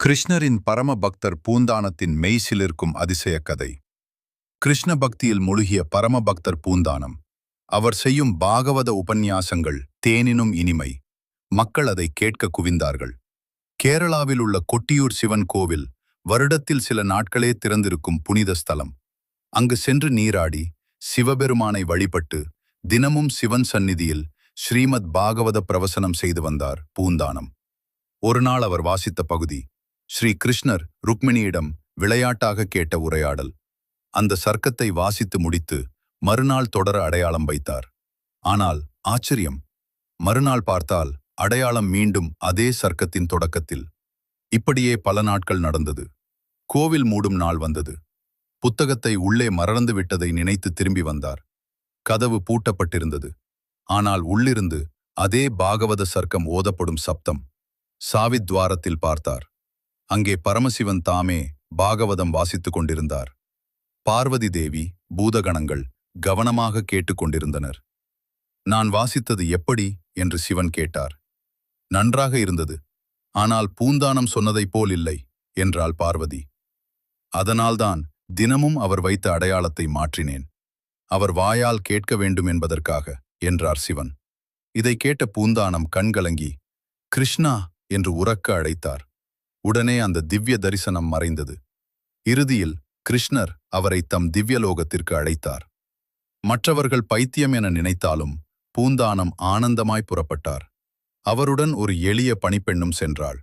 கிருஷ்ணரின் பரம பக்தர் பூந்தானத்தின் மெய்சிலிருக்கும் அதிசய கதை கிருஷ்ண பக்தியில் முழுகிய பரம பக்தர் பூந்தானம். அவர் செய்யும் பாகவத உபன்யாசங்கள் தேனினும் இனிமை. மக்கள் அதை கேட்க குவிந்தார்கள். கேரளாவில் உள்ள கொட்டியூர் சிவன் கோவில் வருடத்தில் சில நாட்களே திறந்திருக்கும் புனித ஸ்தலம். அங்கு சென்று நீராடி சிவபெருமானை வழிபட்டு தினமும் சிவன் சந்நிதியில் ஸ்ரீமத் பாகவத பிரவசனம் செய்து வந்தார் பூந்தானம். ஒருநாள் அவர் வாசித்த பகுதி ஸ்ரீ கிருஷ்ணர் ருக்மிணியிடம் விளையாட்டாக கேட்ட உரையாடல். அந்த சர்க்கத்தை வாசித்து முடித்து மறுநாள் தொடர அடையாளம் வைத்தார். ஆனால் ஆச்சரியம். மறுநாள் பார்த்தால் அடையாளம் மீண்டும் அதே சர்க்கத்தின் தொடக்கத்தில். இப்படியே பல நாட்கள் நடந்தது. கோவில் மூடும் நாள் வந்தது. புத்தகத்தை உள்ளே மறந்து விட்டதை நினைத்து திரும்பி வந்தார். கதவு பூட்டப்பட்டிருந்தது. ஆனால் உள்ளிருந்து அதே பாகவத சர்க்கம் ஓதப்படும் சப்தம் சாவித்வாரத்தில் பார்த்தார். அங்கே பரமசிவன் தாமே பாகவதம் வாசித்துக் கொண்டிருந்தார். பார்வதி தேவி பூதகணங்கள் கவனமாக கேட்டுக்கொண்டிருந்தனர். நான் வாசித்தது எப்படி? என்று சிவன் கேட்டார். நன்றாக இருந்தது. ஆனால் பூந்தானம் சொன்னதைப் போல் இல்லை என்றாள் பார்வதி. அதனால்தான் தினமும் அவர் வைத்த அடையாளத்தை மாற்றினேன். அவர் வாயால் கேட்க வேண்டும் என்பதற்காக என்றார் சிவன். இதை கேட்ட பூந்தானம் கண்கலங்கி கிருஷ்ணா! என்று உறக்க அழைத்தார். உடனே அந்த திவ்ய தரிசனம் மறைந்தது. இறுதியில் கிருஷ்ணர் அவரை தம் திவ்யலோகத்திற்கு அழைத்தார். மற்றவர்கள் பைத்தியம் என நினைத்தாலும் பூந்தானம் ஆனந்தமாய் புறப்பட்டார். அவருடன் ஒரு எளிய பணிப்பெண்ணும் சென்றாள்.